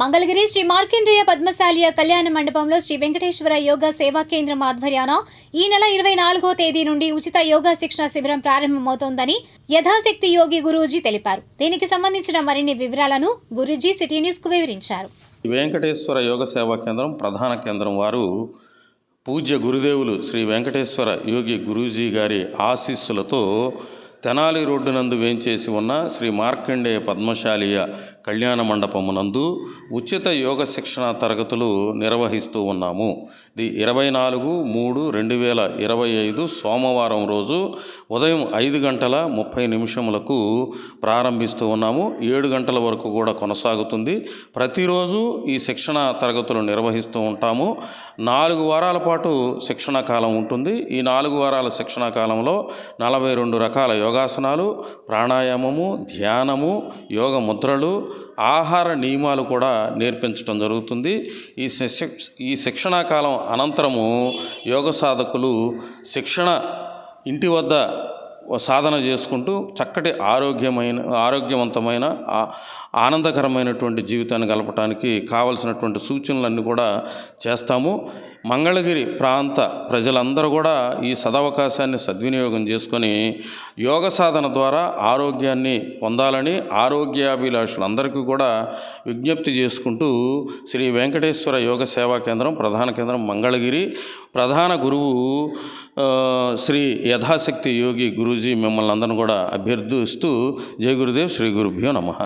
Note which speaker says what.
Speaker 1: మంగళగిరి శ్రీ మార్కండేయ పద్మశాలియ కళ్యాణ మండపంలో శ్రీ వెంకటేశ్వర యోగా సేవా కేంద్రం ఆధ్వర్యాన ఈ నెల ఇరవై నాలుగో తేదీ నుండి ఉచిత యోగా శిక్షణ శిబిరం ప్రారంభమవుతోందని యథాశక్తి యోగి గురూజీ తెలిపారు. దీనికి సంబంధించిన మరిన్ని వివరాలను గురూజీ సిటీ న్యూస్కు వివరించారు
Speaker 2: వెంకటేశ్వర యోగ సేవా కేంద్రం ప్రధాన కేంద్రం వారు పూజ్య గురుదేవులు శ్రీ వెంకటేశ్వర యోగి గురూజీ గారి ఆశీస్సులతో తెనాలి రోడ్డు నందు వేంచేసి ఉన్న శ్రీ మార్కండేయ పద్మశాలియ కళ్యాణ మండపమునందు ఉచిత యోగ శిక్షణ తరగతులు నిర్వహిస్తూ ఉన్నాము. ఇది ఇరవై నాలుగు మూడు రెండు వేల ఇరవై ఐదు సోమవారం రోజు ఉదయం ఐదు గంటల ముప్పై నిమిషములకు ప్రారంభిస్తూ ఉన్నాము. ఏడు గంటల వరకు కూడా కొనసాగుతుంది. ప్రతిరోజు ఈ శిక్షణ తరగతులు నిర్వహిస్తూ ఉంటాము. నాలుగు వారాల పాటు శిక్షణ కాలం ఉంటుంది. ఈ నాలుగు వారాల శిక్షణ కాలంలో నలభై రెండు రకాల యోగాసనాలు ప్రాణాయామము ధ్యానము యోగ ముద్రలు ఆహార నియమాలు కూడా నేర్పించడం జరుగుతుంది. ఈ శిక్ష ఈ శిక్షణా కాలం అనంతరము యోగ సాధకులు శిక్షణ ఇంటి వద్ద సాధన చేసుకుంటూ చక్కటి ఆరోగ్యమైన ఆరోగ్యవంతమైన ఆనందకరమైనటువంటి జీవితాన్ని గలపడానికి కావలసినటువంటి సూచనలన్నీ కూడా చేస్తాము. మంగళగిరి ప్రాంత ప్రజలందరూ కూడా ఈ సదవకాశాన్ని సద్వినియోగం చేసుకొని యోగ సాధన ద్వారా ఆరోగ్యాన్ని పొందాలని ఆరోగ్యాభిలాషులందరికీ కూడా విజ్ఞప్తి చేసుకుంటూ శ్రీ వెంకటేశ్వర యోగ సేవా కేంద్రం ప్రధాన కేంద్రం మంగళగిరి. ప్రధాన గురువు శ్రీ యథాశక్తి యోగి గురూజీ మిమ్మల్ని అందరిని కూడా అభ్యర్థిస్తూ జయ గురుదేవ్ శ్రీ గురుభ్యో నమ.